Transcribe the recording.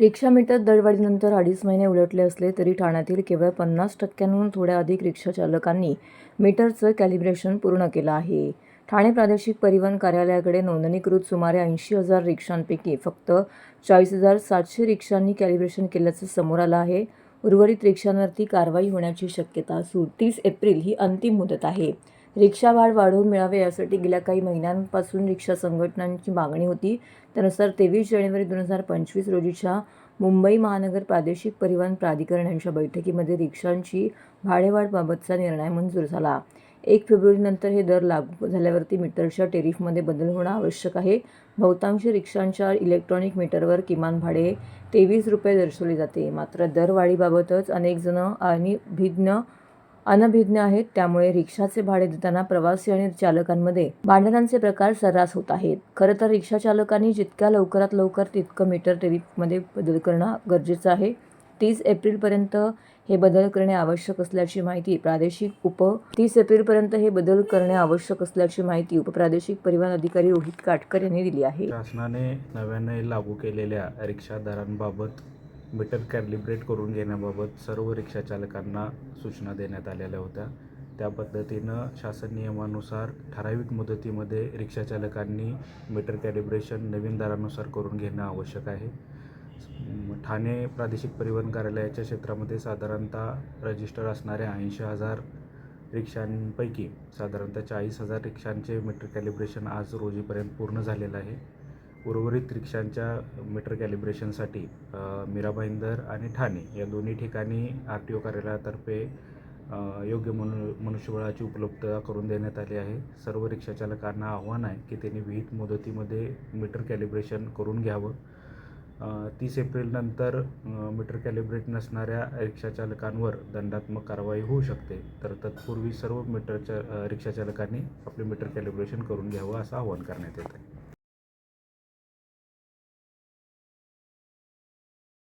रिक्षा metre दरवाढीनंतर अडीच महिने उलटले असले तरी ठाण्यातील केवळ पन्नास टक्क्यांहून थोड्या अधिक रिक्षा चालकांनी मीटरचं कॅलिब्रेशन पूर्ण केलं आहे. ठाणे प्रादेशिक परिवहन कार्यालयाकडे नोंदणीकृत सुमारे ऐंशी हजार रिक्षांपैकी फक्त चाळीस हजार सातशे रिक्षांनी कॅलिब्रेशन केल्याचं समोर आलं आहे. उर्वरित रिक्षांवरती कारवाई होण्याची शक्यता असून तीस एप्रिल ही अंतिम मुदत आहे. रिक्षा भाड वाढवून मिळावे यासाठी गेल्या काही महिन्यांपासून रिक्षा संघटनांची मागणी होती. त्यानुसार तेवीस जानेवारी दोन हजार पंचवीस रोजीच्या मुंबई महानगर प्रादेशिक परिवहन प्राधिकरण यांच्या बैठकीमध्ये रिक्षांची भाडेवाढबाबतचा निर्णय मंजूर झाला. एक फेब्रुवारीनंतर हे दर लागू झाल्यावरती मीटरच्या टेरिफमध्ये बदल होणं आवश्यक आहे. बहुतांश रिक्षांच्या इलेक्ट्रॉनिक मीटरवर किमान भाडे तेवीस रुपये दर्शवले जाते. मात्र दरवाढीबाबतच अनेकजणं आणि भिज्ञ अनभिज्ञ आहेत. त्यामुळे रिक्षाचे भाडे देताना प्रवासी आणि चालकांमध्ये भांडणांचे प्रकार सर्रास होत आहेत. खरं तर रिक्षा चालकांनी जितक्या लवकरात लवकर तितकं मीटर टेरिफमध्ये बदल करणं गरजेचं आहे. तीस एप्रिलपर्यंत हे बदल करणे आवश्यक असल्याची माहिती प्रादेशिक उप तीस एप्रिलपर्यंत हे बदल करणे आवश्यक असल्याची माहिती उपप्रादेशिक परिवहन अधिकारी रोहित काटकर यांनी दिली आहे. शासनाने नव्याने लागू केलेल्या रिक्षा दरांबाबत मीटर कॅलिब्रेट करून घेण्याबाबत सर्व रिक्षा चालकांना सूचना देण्यात आलेल्या होत्या. त्या पद्धतीनं शासन नियमानुसार ठराविक मुदतीमध्ये रिक्षा चालकांनी मीटर कॅलिब्रेशन नवीन दरानुसार करून घेणं आवश्यक आहे. ठाणे प्रादेशिक परिवहन कार्यालयाच्या क्षेत्रामध्ये साधारणतः रजिस्टर असणाऱ्या ऐंशी हजार रिक्षांपैकी साधारणतः चाळीस हजार रिक्षांचे मीटर कॅलिब्रेशन आज रोजीपर्यंत पूर्ण झालेलं आहे. उर्वरित रिक्षांच्या मीटर कॅलिब्रेशनसाठी मीराबाईंदर मीरा भाईंदर आणि ठाणे या दोन्ही ठिकाणी आर टी ओ कार्यालयातर्फे योग्य मनु मनुष्यबळाची उपलब्धता करून देण्यात आली आहे. सर्व रिक्षाचालकांना आव्हान आहे की त्यांनी विहित मुदतीमध्ये मीटर कॅलिब्रेशन करून घ्यावं. तीस एप्रिलनंतर मीटर कॅलिब्रेट नसणाऱ्या रिक्षाचालकांवर दंडात्मक कारवाई होऊ शकते. तर तत्पूर्वी सर्व मीटरच्या रिक्षाचालकांनी आपले मीटर कॅलिब्रेशन करून घ्यावं असं आवाहन करण्यात येत आहे.